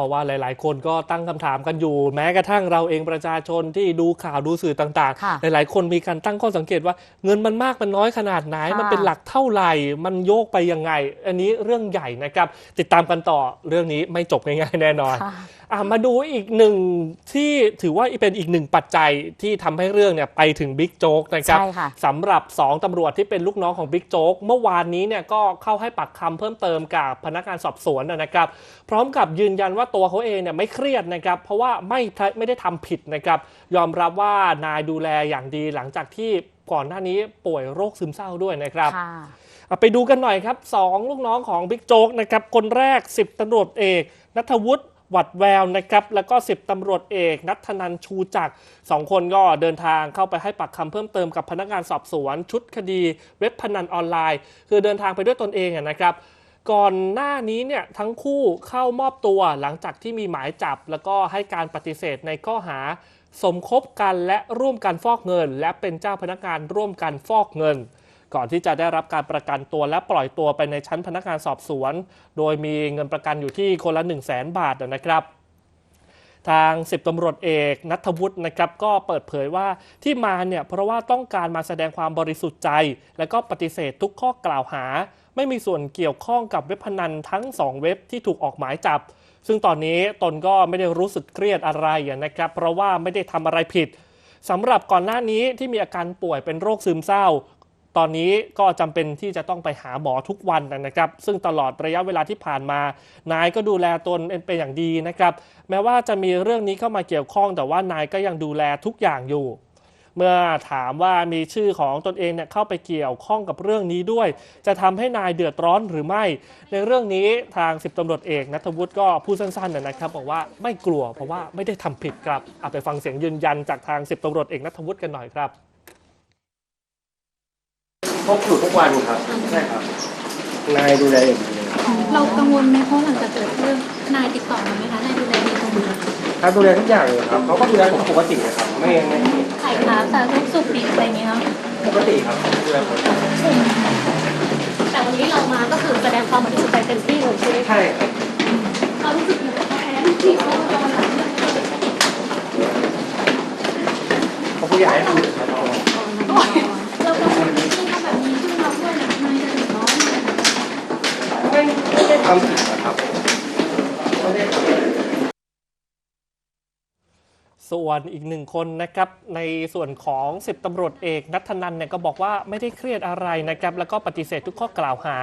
เพราะว่าหลาย ๆ คนก็ตั้งคำถามกันอยู่ แม้กระทั่งเราเองประชาชนที่ดูข่าวดูสื่อต่างค่ะๆหลาย ๆ คนมีการตั้งข้อสังเกตว่าเงินมันมากมันน้อยขนาดไหนค่ะมันเป็นหลักเท่าไหร่ มันโยกไปยังไง อันนี้เรื่องใหญ่นะครับ ติดตามกันต่อเรื่องนี้ไม่จบง่าย ๆ แน่นอนค่ะ อะมาดูอีกหนึ่งที่ถือว่าเป็นอีกหนึ่งปัจจัยที่ทำให้เรื่องเนี่ยไปถึงบิ๊กโจ๊กนะครับใช่ค่ะสำหรับ 2ตำรวจที่เป็นลูกน้องของบิ๊กโจ๊กเมื่อวานนี้เนี่ยก็เข้าให้ปากคำเพิ่มเติมกับพนักงานสอบสวนนะครับ พร้อมกับยืนยันว่าตัวเขาเองเนี่ยไม่เครียดนะครับ เพราะว่าไม่ไม่ได้ทำผิดนะครับ ยอมรับว่านายดูแลอย่างดีหลังจากที่ก่อนหน้านี้ป่วยโรคซึมเศร้าด้วยนะครับค่ะอะไปดูกันหน่อยครับสองลูกน้องของบิ๊กโจ๊กนะครับ คนแรก 10ตำรวจเอกนัทวุฒิ หวัดแววนะครับ แล้วก็ 10ตำรวจเอกนัทนันชูจักรสองคนก็เดินทางเข้าไปให้ปากคำเพิ่มเติมกับพนักงานสอบสวน ชุดคดีเว็บพนันออนไลน์ คือเดินทางไปด้วยตนเองนะครับก่อนหน้านี้เนี่ยทั้งคู่เข้ามอบตัวหลังจากที่มีหมายจับ แล้วก็ให้การปฏิเสธในข้อหา สมคบกันและร่วมกันฟอกเงิน และเป็นเจ้าพนักงานร่วมกันฟอกเงิน ก่อนที่จะได้รับการประกันตัวและปล่อยตัวไปในชั้นพนักงานสอบสวน โดยมีเงินประกันอยู่ที่คนละ 1 0 0 0 0แบาทนะครับทาง10ตำรวจเอกนัทวุฒินะครับก็เปิดเผยว่าที่มาเนี่ยเพราะว่าต้องการมาแสดงความบริสุทธิ์ใจ และก็ปฏิเสธทุกข้อกล่าวหา ไม่มีส่วนเกี่ยวข้องกับเว็บพนันทั้ง 2 เว็บที่ถูกออกหมายจับ ซึ่งตอนนี้ตนก็ไม่ได้รู้สึกเครียดอะไรนะครับ เพราะว่าไม่ได้ทำอะไรผิดสำหรับก่อนหน้านี้ที่มีอาการป่วยเป็นโรคซึมเศร้า ตอนนี้ก็จำเป็นที่จะต้องไปหาหมอทุกวันนะครับ ซึ่งตลอดระยะเวลาที่ผ่านมา นายก็ดูแลตนเป็นอย่างดีนะครับ แม้ว่าจะมีเรื่องนี้เข้ามาเกี่ยวข้อง แต่ว่านายก็ยังดูแลทุกอย่างอยู่ เมื่อถามว่ามีชื่อของตนเองเนี่ยเข้าไปเกี่ยวข้องกับเรื่องนี้ด้วย จะทำให้นายเดือดร้อนหรือไม่ ในเรื่องนี้ทางสิบตำรวจเอกนัทวุฒิก็พูดสั้นๆนะครับบอกว่าไม่กลัวเพราะว่าไม่ได้ทำผิดครับเอาไปฟังเสียงยืนยันจากทางสิบตำรวจเอกนัทวุฒิกันหน่อยครับ บอยู่ทุกวันครับใช่ครับนายดูแลอย่างดีเลยเรากังวลไหมเพราะหลังจากเกิดเรื่องนายติดต่อมาไหมคะนายดูแลดีตรงนี้ครับดูแลทุกอย่างเลยครับเขาก็ดูแลผมปกติเลยครับไม่ไม่ไม่ไข่ขาสารทุกข์สุขดิบอะไรอย่างเงี้ยเนาะปกติครับดูแลผมแต่วันนี้เรามาก็คือแสดงความบริสุทธิ์ใจเต็มที่เลยใช่ไหมคะใช่ครับเรารู้สึกเหมือนเขาแพ้ที่เขาโดนหลังเรื่องเขาผู้ใหญ่ให้ดู ไม่ได้ทำผิดนะครับส่วนอีกหนึ่งคนนะครับในส่วนของ10ตำรวจเอกนัทนันเนี่ยก็บอกว่าไม่ได้เครียดอะไรนะครับแล้วก็ปฏิเสธทุกข้อกล่าวหา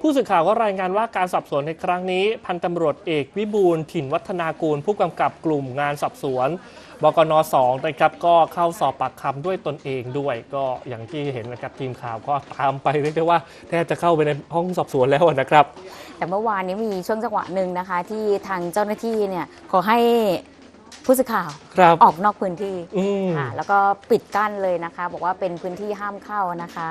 ผู้สื่อข่าวก็รายงานว่าการสอบสวนในครั้งนี้ พันตำรวจเอกวิบูลย์ถิ่นวัฒนากูล ผู้กำกับกลุ่มงานสอบสวนบกน2นะครับก็เข้าสอบปากคำด้วยตนเองด้วย ก็อย่างที่เห็นนะครับทีมข่าวก็ตามไปเรียกได้ว่าแทบจะเข้าไปในห้องสอบสวนแล้วนะครับ แต่เมื่อวานนี้มีช่วงจังหวะหนึ่งนะคะ ที่ทางเจ้าหน้าที่เนี่ยขอให้ผู้สื่อข่าวครับออกนอกพื้นที่อืมค่ะแล้วก็ปิดกั้นเลยนะคะ บอกว่าเป็นพื้นที่ห้ามเข้านะคะ